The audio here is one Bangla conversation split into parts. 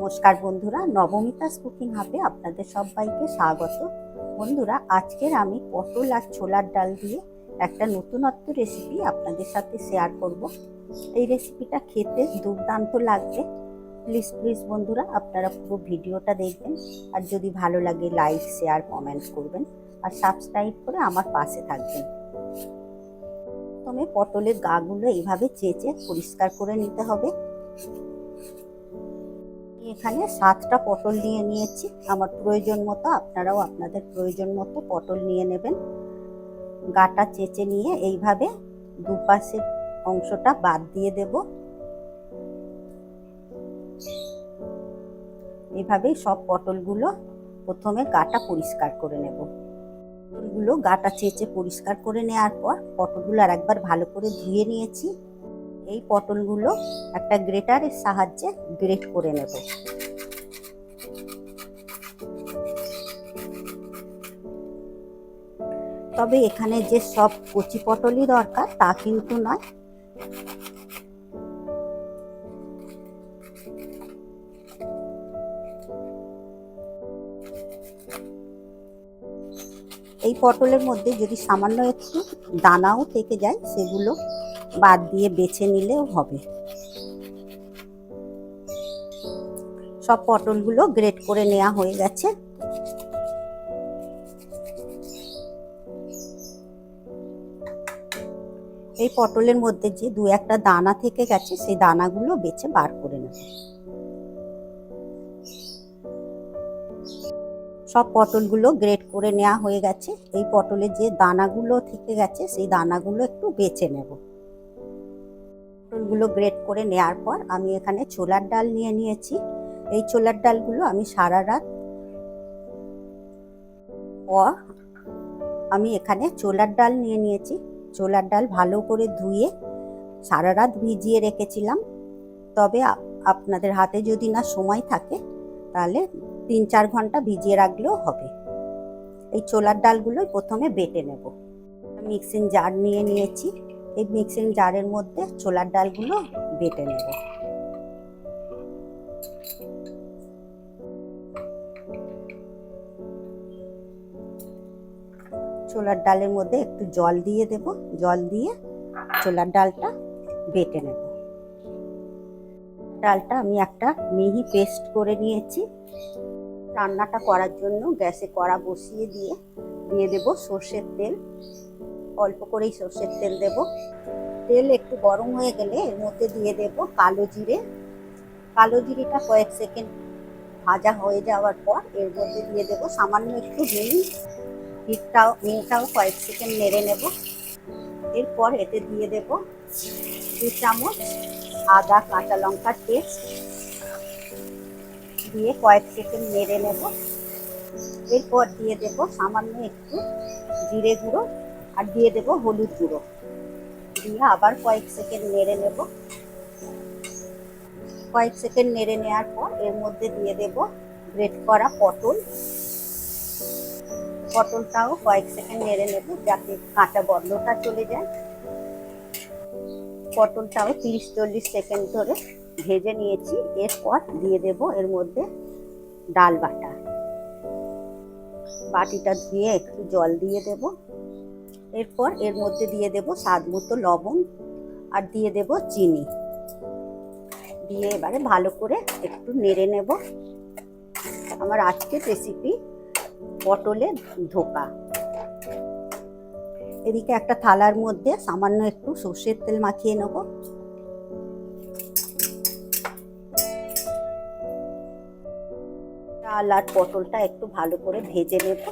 নমস্কার বন্ধুরা নবমিতাস কুকিং হাবে আপনাদের সবাইকে স্বাগত। বন্ধুরা, আজকের আমি পটল আর ছোলার ডাল দিয়ে একটা নতুনত্ব রেসিপি আপনাদের সাথে শেয়ার করব। এই রেসিপিটা খেতে দুর্দান্ত লাগবে। প্লিজ প্লিজ বন্ধুরা, আপনারা পুরো ভিডিওটা দেখবেন। আর যদি ভালো লাগে লাইক শেয়ার কমেন্ট করবেন। আর সাবস্ক্রাইব করে আমার পাশে থাকবেন। প্রথমে পটলের গাগুলো এইভাবে চেঁচে পরিষ্কার করে নিতে হবে। এখানে সাতটা পটল নিয়ে নিয়েছি। আমার প্রয়োজন মতো আপনারাও আপনাদের প্রয়োজন মতো পটল নিয়ে নেবেন। গাটা চেঁচে নিয়ে এইভাবে দুপাশের অংশটা বাদ দিয়ে দেব। এইভাবেই সব পটলগুলো প্রথমে গাটা পরিষ্কার করে নেব। পটলগুলো গাটা চেঁচে পরিষ্কার করে নেওয়ার পর পটলগুলো আর একবার ভালো করে ধুয়ে নিয়েছি। এই পটলগুলো একটা গ্রেটারের সাহায্যে গ্রেট করে নেব। তবে এখানে যে সব কচি পটলই দরকার, তা কিন্তু নয়। এই পটলের মধ্যে যদি সামান্য একটু দানাও থেকে যায়, সেগুলো বাদ দিয়ে বেছে নিলেও হবে। সব পটলগুলো গ্রেট করে নেওয়া হয়ে গেছে। এই পটলের মধ্যে যে দু একটা দানা থেকে গেছে, সেই দানাগুলো বেছে বার করে নেব। সব পটলগুলো গ্রেট করে নেওয়া হয়ে গেছে। এই পটলের যে দানাগুলো থেকে গেছে, সেই দানাগুলো একটু বেছে নেব। পটলগুলো গ্রেট করে নেওয়ার পর আমি এখানে ছোলার ডাল নিয়ে নিয়েছি। এই ছোলার ডালগুলো আমি সারা রাত পর আমি এখানে ছোলার ডাল নিয়ে নিয়েছি। ছোলার ডাল ভালো করে ধুয়ে সারা রাত ভিজিয়ে রেখেছিলাম। তবে আপনাদের হাতে যদি না সময় থাকে, তাহলে তিন চার ঘণ্টা ভিজিয়ে রাখলেও হবে। এই ছোলার ডালগুলোই প্রথমে বেটে নেব। মিক্সিং জার নিয়ে নিয়েছি। এই মিক্সিং জারের মধ্যে ছোলার ডালগুলো বেটে নেব। ছোলার ডালের মধ্যে একটু জল দিয়ে দেব। জল দিয়ে ছোলার ডালটা বেটে নেব। ডালটা আমি একটা মিহি পেস্ট করে নিয়েছি। রান্নাটা করার জন্য গ্যাসে কড়া বসিয়ে দিয়ে দিয়ে দেব সর্ষের তেল। অল্প করেই সর্ষের তেল দেব। তেল একটু গরম হয়ে গেলে এর মধ্যে দিয়ে দেব কালো জিরে। কালো জিরেটা কয়েক সেকেন্ড ভাজা হয়ে যাওয়ার পর এর মধ্যে দিয়ে দেব সামান্য একটু হিং। হিটটাও হিংটাও কয়েক সেকেন্ড নেড়ে নেব। এরপর এতে দিয়ে দেব দু চামচ আদা, কাঁচা লঙ্কার পেস্ট। দিয়ে কয়েক সেকেন্ড নেড়ে নেব। এরপর দিয়ে দেব সামান্য একটু জিরে গুঁড়ো। আর দিয়ে দেব হলুদ গুঁড়ো। দিয়ে আবার কয়েক সেকেন্ড নেড়ে নেব। কয়েক সেকেন্ড নেড়ে নেওয়ার পর এর মধ্যে দিয়ে দেব গ্রেট করা পটল। পটলটাও কয়েক সেকেন্ড নেড়ে নেব যাতে কাঁচা বর্ণটা চলে যায়। পটলটাও তিরিশ চল্লিশ সেকেন্ড ধরে ভেজে নিয়েছি। এরপর দিয়ে দেব এর মধ্যে ডাল বাটা। বাটিটা ধুয়ে একটু জল দিয়ে দেব। এরপর এর মধ্যে দিয়ে দেব স্বাদ মতো লবণ আর দিয়ে দেব চিনি। দিয়ে এবারে ভালো করে একটু নেড়ে নেব। আমার আজকের রেসিপি পটলের ধোকা। এদিকে একটা থালার মধ্যে সামান্য একটু সর্ষের তেল মাখিয়ে নেব। ডাল আর পটলটা একটু ভালো করে ভেজে নেব।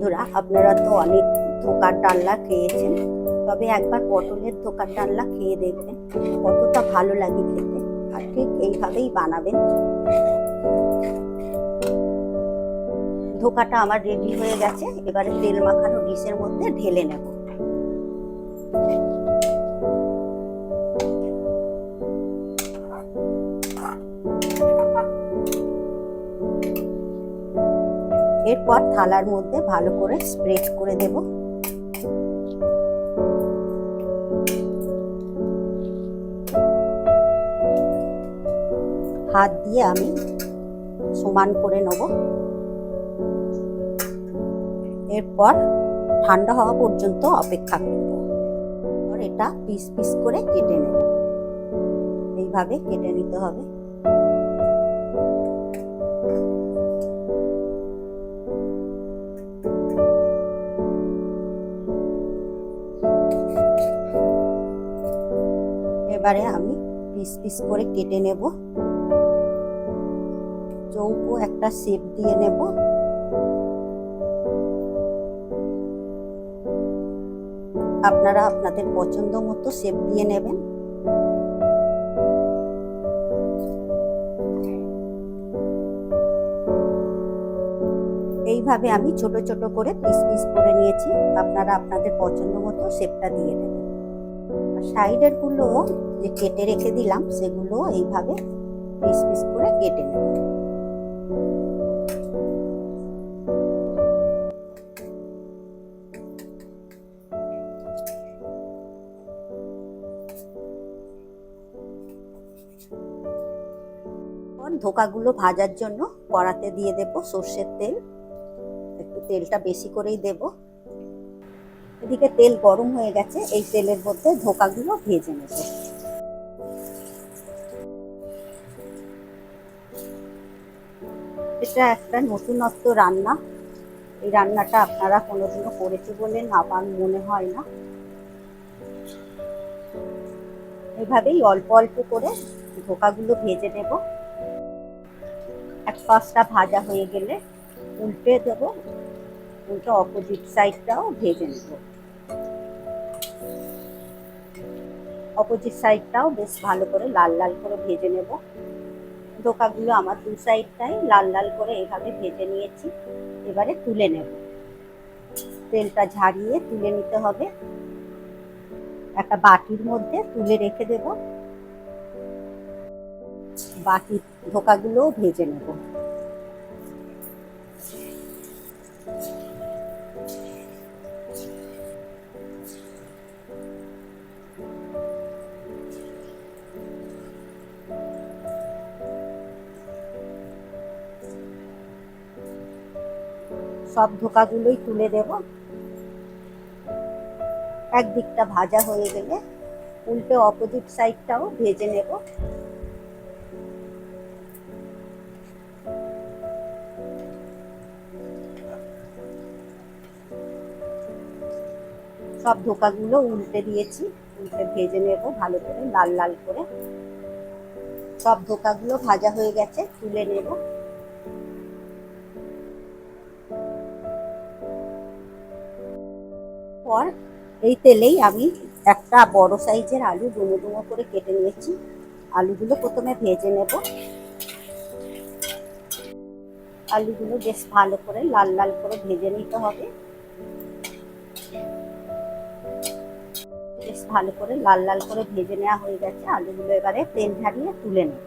বন্ধুরা, আপনারা তো অনেক ধোকার ডাল্লা খেয়েছেন। তবে একবার পটলের ধোকার ডাল্লা খেয়ে দেখবেন, কতটা ভালো লাগে খেতে। আর ঠিক এইভাবেই বানাবেন। ধোকাটা আমার রেডি হয়ে গেছে। এবারে তেল মাখানো ডিশের মধ্যে ঢেলে নেব। এরপর থালার মধ্যে ভালো করে স্প্রেড করে দেব। হাত দিয়ে আমি সমান করে নেব। এরপর ঠান্ডা হওয়া পর্যন্ত অপেক্ষা করব। এটা পিস পিস করে কেটে নেব। এইভাবে কেটে নিতে হবে। এবারে আমি পিস পিস করে কেটে নেব। চৌকো একটা শেপ দিয়ে নেব। আপনারা আপনাদের পছন্দ মতো শেপ দিয়ে নেবেন। এইভাবে আমি ছোট ছোট করে পিস পিস করে নিয়েছি। আপনারা আপনাদের পছন্দ মতো শেপটা দিয়ে নেবেন। সাইডেরগুলো যে কেটে রেখে দিলাম, সেগুলো এইভাবে পিস পিস করে কেটে নেব। ধোকাগুলো ভাজার জন্য কড়াতে দিয়ে দেব সর্ষের তেল। একটু তেলটা বেশি করেই দেব। এদিকে তেল গরম হয়ে গেছে, এই তেলের মধ্যে ধোকাগুলো ভেজে নেব। এটা একটা নতুনত্ব রান্না। এই রান্নাটা আপনারা কোনোদিনও করেছে বলে আমার মনে হয় না। এভাবেই অল্প অল্প করে ধোকাগুলো ভেজে নেব। এক পাশটা ভাজা হয়ে গেলে উল্টে দেবো, উল্টো অপোজিট সাইডটাও ভেজে নেব। অপোজিট সাইডটাও বেশ ভালো করে লাল লাল করে ভেজে নেব। ধোকাগুলো আমার দু সাইডটাই লাল লাল করে এইভাবে ভেজে নিয়েছি। এবারে তুলে নেব। তেলটা ঝাড়িয়ে তুলে নিতে হবে। একটা বাটির মধ্যে তুলে রেখে দেব। বাকি ধোকাগুলোও ভেজে নেব। সব ধোকাগুলোই তুলে দেব। একদিকটা ভাজা হয়ে গেলে উল্টে অপোজিট সাইডটাও ভেজে নেব। সব ধোকাগুলো উল্টে দিয়েছি, উল্টে ভেজে নেব ভালো করে, লাল লাল করে। সব ধোকাগুলো ভাজা হয়ে গেছে, তুলে নেব। পর এই তেলেই আমি একটা বড় সাইজের আলু ডুমো ডুমো করে কেটে নিয়েছি। আলুগুলো প্রথমে ভেজে নেব। আলুগুলো বেশ ভালো করে লাল লাল করে ভেজে নিতে হবে। বেশ ভালো করে লাল লাল করে ভেজে নেওয়া হয়ে গেছে। আলুগুলো এবারে তেল ঝারিয়ে তুলে নেব।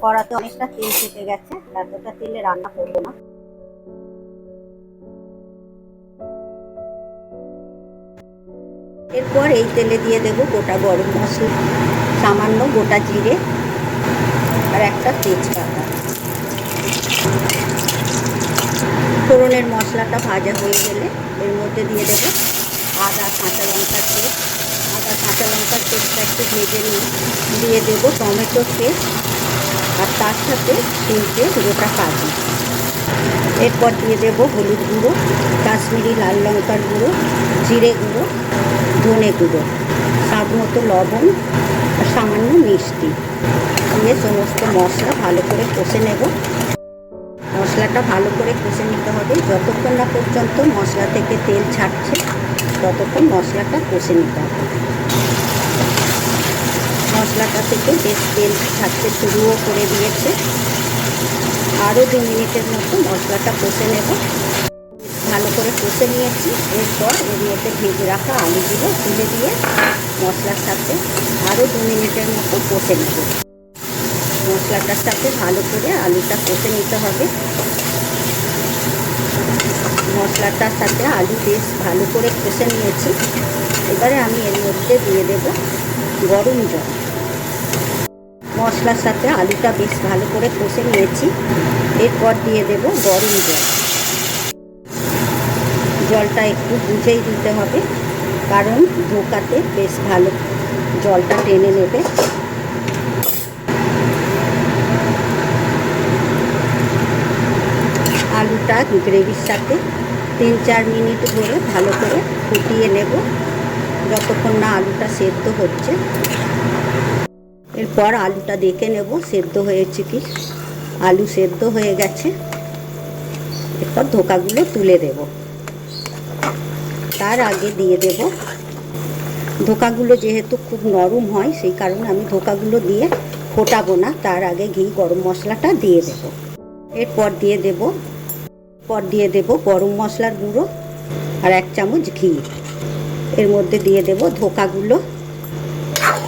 কড়াতে অনেকটা তেল থেকে গেছে। এতটা তেলে রান্না করব না। এরপর এই তেলে দিয়ে দেব গোটা গরম মশলা, সামান্য গোটা জিরে আর একটা তেজপাতা। ফোড়নের মশলাটা ভাজা হয়ে গেলে এর মধ্যে দিয়ে দেব আদা, কাঁচা লঙ্কার পেস্ট। আদা, কাঁচা লঙ্কার পেস্টটা একটু ভেজে নিয়ে দিয়ে দেব টমেটোর পেস্ট আর তার সাথে তিনটে গোটা কাজু। এরপর দিয়ে দেব হলুদ গুঁড়ো, কাশ্মীরি লাল লঙ্কার গুঁড়ো, জিরে গুঁড়ো, ধনে গুঁড়ো, স্বাদ মতো লবণ আর সামান্য মিষ্টি। দিয়ে সমস্ত মশলা ভালো করে কষে নেব। মশলাটা ভালো করে কষে নিতে হবে। যতক্ষণ না পর্যন্ত মশলা থেকে তেল ছাড়ছে, ততক্ষণ মশলাটা কষে নিতে হবে। মশলাটা থেকে বেশ তেল ছাড়তে শুরুও করে দিয়েছে। আরও দু মিনিটের মতো মশলাটা কষে নেব। ভালো করে কষে নিয়েছি। এরপর এর মধ্যে ভেজে রাখা আলুগুলো তুলে দিয়ে মশলার সাথে আরও দু মিনিটের মতো কষে নেব। মশলাটার সাথে ভালো করে আলুটা কষে নিতে হবে। মশলাটার সাথে আলু বেশ ভালো করে কষে নিয়েছি। এবারে আমি এর মধ্যে দিয়ে দেব গরম জল। মশলার সাথে আলুটা বেশ ভালো করে কষে নিয়েছি। এরপর দিয়ে দেব গরম জল। জলটা একটু বুঝেই দিতে হবে, কারণ ধোকাতে বেশ ভালো জলটা টেনে নেবে। আলুটা গ্রেভির সাথে তিন চার মিনিট ধরে ভালো করে ফুটিয়ে নেব। যতক্ষণ না আলুটা সেদ্ধ হচ্ছে এরপর আলুটা দেখে নেব, সেদ্ধ হয়েছে কি? আলু সেদ্ধ হয়ে গেছে। এরপর ধোকাগুলো তুলে দেব। তার আগে দিয়ে দেব। ধোকাগুলো যেহেতু খুব নরম হয়, সেই কারণে আমি ধোকাগুলো দিয়ে ফোটাবো না। তার আগে ঘি, গরম মশলাটা দিয়ে দেব। এরপর দিয়ে দেব পর দিয়ে দেব গরম মশলার গুঁড়ো আর এক চামচ ঘি। এর মধ্যে দিয়ে দেব ধোকাগুলো।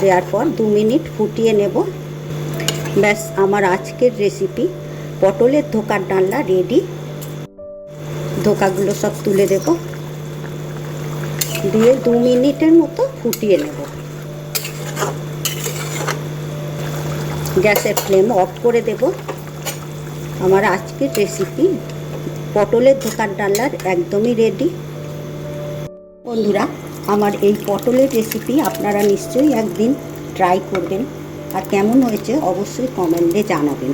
দেওয়ার পর দু মিনিট ফুটিয়ে নেব। ব্যাস, আমার আজকের রেসিপি পটলের ধোকার ডালনা রেডি ধোকাগুলো সব তুলে দেব। দিয়ে দু মিনিটের মতো ফুটিয়ে নেব। গ্যাসের ফ্লেম অফ করে দেব। আমার আজকের রেসিপি পটলের ধোকার ডালনার একদমই রেডি বন্ধুরা আমার এই পটলের রেসিপি আপনারা নিশ্চয়ই একদিন ট্রাই করবেন। আর কেমন হয়েছে অবশ্যই কমেন্টে জানাবেন।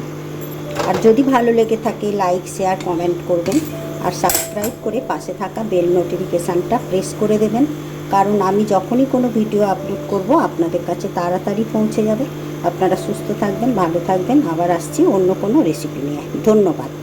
আর যদি ভালো লেগে থাকে লাইক শেয়ার কমেন্ট করবেন। আর সাবস্ক্রাইব করে পাশে থাকা বেল নোটিফিকেশানটা প্রেস করে দেবেন। কারণ আমি যখনই কোনো ভিডিও আপলোড করব, আপনাদের কাছে তাড়াতাড়ি পৌঁছে যাবে। আপনারা সুস্থ থাকবেন, ভালো থাকবেন। আবার আসছি অন্য কোনো রেসিপি নিয়ে। ধন্যবাদ।